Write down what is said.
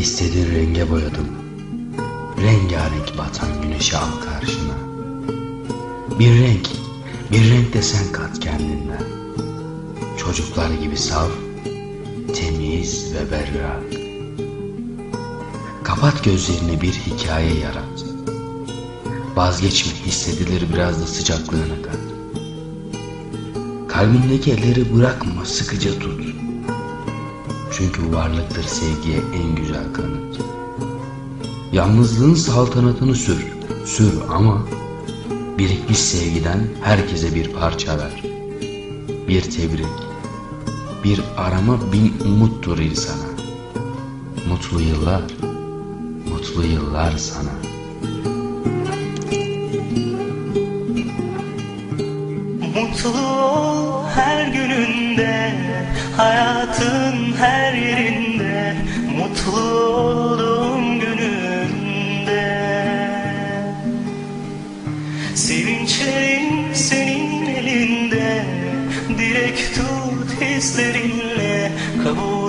istediğin renge boyadım. Rengarenk batan güneşi al karşına. Bir renk, bir renk de sen kat kendinden. Çocuklar gibi saf, temiz ve berrak. Kapat gözlerini bir hikaye yarat. Vazgeçme hissedilir biraz da sıcaklığını kat. Kalbindeki elleri bırakma sıkıca tut. Çünkü varlıktır sevgiye en güzel kanıt. Yalnızlığın saltanatını sür, sür ama birikmiş sevgiden herkese bir parça ver. Bir tebrik, bir arama bin umuttur insana. Mutlu yıllar, mutlu yıllar sana. Mutlu ol her gününde Hayatın Sevinçlerin senin elinde. Direkt tut hislerinle. Kabul